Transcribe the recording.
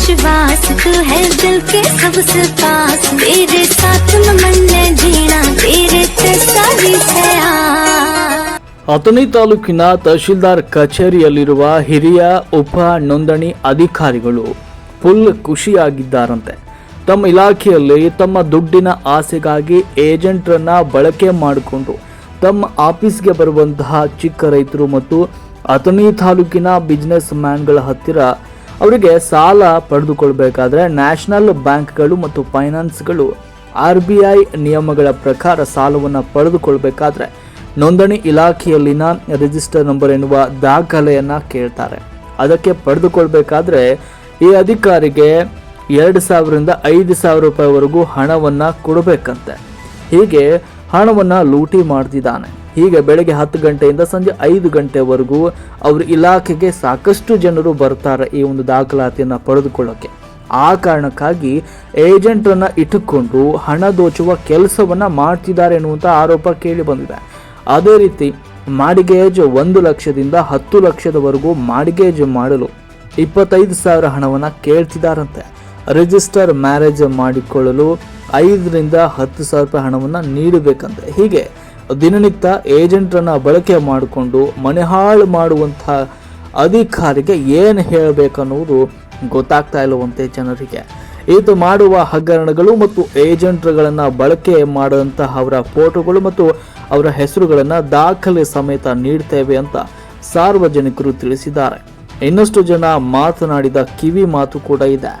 पास तू है दिल के सबसे पास तेरे साथ न मन जीना तेरे ते सारी है ಅಥಣಿ ತಾಲೂಕಿನ ತಹಶೀಲ್ದಾರ್ ಕಚೇರಿಯಲ್ಲಿರುವ ಹಿರಿಯ ಉಪ ನೋಂದಣಿ ಅಧಿಕಾರಿಗಳು ಫುಲ್ ಖುಷಿಯಾಗಿದ್ದಾರಂತೆ ತಮ್ಮ ಇಲಾಖೆಯಲ್ಲಿ ತಮ್ಮ ದುಡ್ಡಿನ ಆಸೆಗಾಗಿ ಏಜೆಂಟ್ರನ್ನ ಬಳಕೆ ಮಾಡಿಕೊಂಡು ತಮ್ಮ ಆಫೀಸ್ಗೆ ಬರುವಂತಹ ಚಿಕ್ಕ ರೈತರು ಮತ್ತು ಅಥಣಿ ತಾಲೂಕಿನ ಬಿಸ್ನೆಸ್ ಮ್ಯಾನ್ಗಳ ಹತ್ತಿರ ಅವರಿಗೆ ಸಾಲ ಪಡೆದುಕೊಳ್ಬೇಕಾದ್ರೆ ನ್ಯಾಷನಲ್ ಬ್ಯಾಂಕ್ಗಳು ಮತ್ತು ಫೈನಾನ್ಸ್ಗಳು ಆರ್ ಬಿ ಐ ನಿಯಮಗಳ ಪ್ರಕಾರ ಸಾಲವನ್ನು ಪಡೆದುಕೊಳ್ಬೇಕಾದ್ರೆ ನೋಂದಣಿ ಇಲಾಖೆಯಲ್ಲಿನ ರಿಜಿಸ್ಟರ್ ನಂಬರ್ ಎನ್ನುವ ದಾಖಲೆಯನ್ನು ಕೇಳ್ತಾರೆ. ಅದಕ್ಕೆ ಪಡೆದುಕೊಳ್ಬೇಕಾದ್ರೆ ಈ ಅಧಿಕಾರಿಗೆ ಎರಡು ಸಾವಿರದಿಂದ ಐದು ಸಾವಿರ ರೂಪಾಯಿವರೆಗೂ ಹಣವನ್ನು ಕೊಡಬೇಕಂತೆ. ಹೀಗೆ ಹಣವನ್ನು ಲೂಟಿ ಮಾಡ್ತಿದ್ದಾನೆ. ಹೀಗೆ ಬೆಳಗ್ಗೆ ಹತ್ತು ಗಂಟೆಯಿಂದ ಸಂಜೆ ಐದು ಗಂಟೆವರೆಗೂ ಅವ್ರ ಇಲಾಖೆಗೆ ಸಾಕಷ್ಟು ಜನರು ಬರ್ತಾರೆ ಈ ಒಂದು ದಾಖಲಾತಿಯನ್ನು ಪಡೆದುಕೊಳ್ಳೋಕೆ. ಆ ಕಾರಣಕ್ಕಾಗಿ ಏಜೆಂಟರನ್ನ ಇಟ್ಟುಕೊಂಡು ಹಣ ದೋಚುವ ಕೆಲಸವನ್ನು ಮಾಡ್ತಿದ್ದಾರೆ ಎನ್ನುವಂಥ ಆರೋಪ ಕೇಳಿ ಬಂದಿದೆ. ಅದೇ ರೀತಿ ಮಾಡಿಗೇಜ್ ಒಂದು ಲಕ್ಷದಿಂದ ಹತ್ತು ಲಕ್ಷದವರೆಗೂ ಮಾಡಿಗೇಜ್ ಮಾಡಲು ಇಪ್ಪತ್ತೈದು ಸಾವಿರ ಹಣವನ್ನು ಕೇಳ್ತಿದ್ದಾರಂತೆ. ರಿಜಿಸ್ಟರ್ ಮ್ಯಾರೇಜ್ ಮಾಡಿಕೊಳ್ಳಲು ಐದರಿಂದ ಹತ್ತು ಸಾವಿರ ರೂಪಾಯಿ ಹಣವನ್ನು ನೀಡಬೇಕಂತೆ. ಹೀಗೆ ದಿನನಿತ್ಯ ಏಜೆಂಟ್ರನ್ನ ಬಳಕೆ ಮಾಡಿಕೊಂಡು ಮನೆ ಹಾಳು ಮಾಡುವಂಥ ಅಧಿಕಾರಿಗೆ ಏನು ಹೇಳಬೇಕನ್ನುವುದು ಗೊತ್ತಾಗ್ತಾ ಇಲ್ಲವಂತೆ ಜನರಿಗೆ. ಇದು ಮಾಡುವ ಹಗರಣಗಳು ಮತ್ತು ಏಜೆಂಟ್ಗಳನ್ನು ಬಳಕೆ ಮಾಡುವಂತಹ ಅವರ ಫೋಟೋಗಳು ಮತ್ತು ಅವರ ಹೆಸರುಗಳನ್ನು ದಾಖಲೆ ಸಮೇತ ನೀಡ್ತೇವೆ ಅಂತ ಸಾರ್ವಜನಿಕರು ತಿಳಿಸಿದ್ದಾರೆ. ಇನ್ನಷ್ಟು ಜನ ಮಾತನಾಡಿದ ಕಿವಿ ಮಾತು ಕೂಡ ಇದೆ.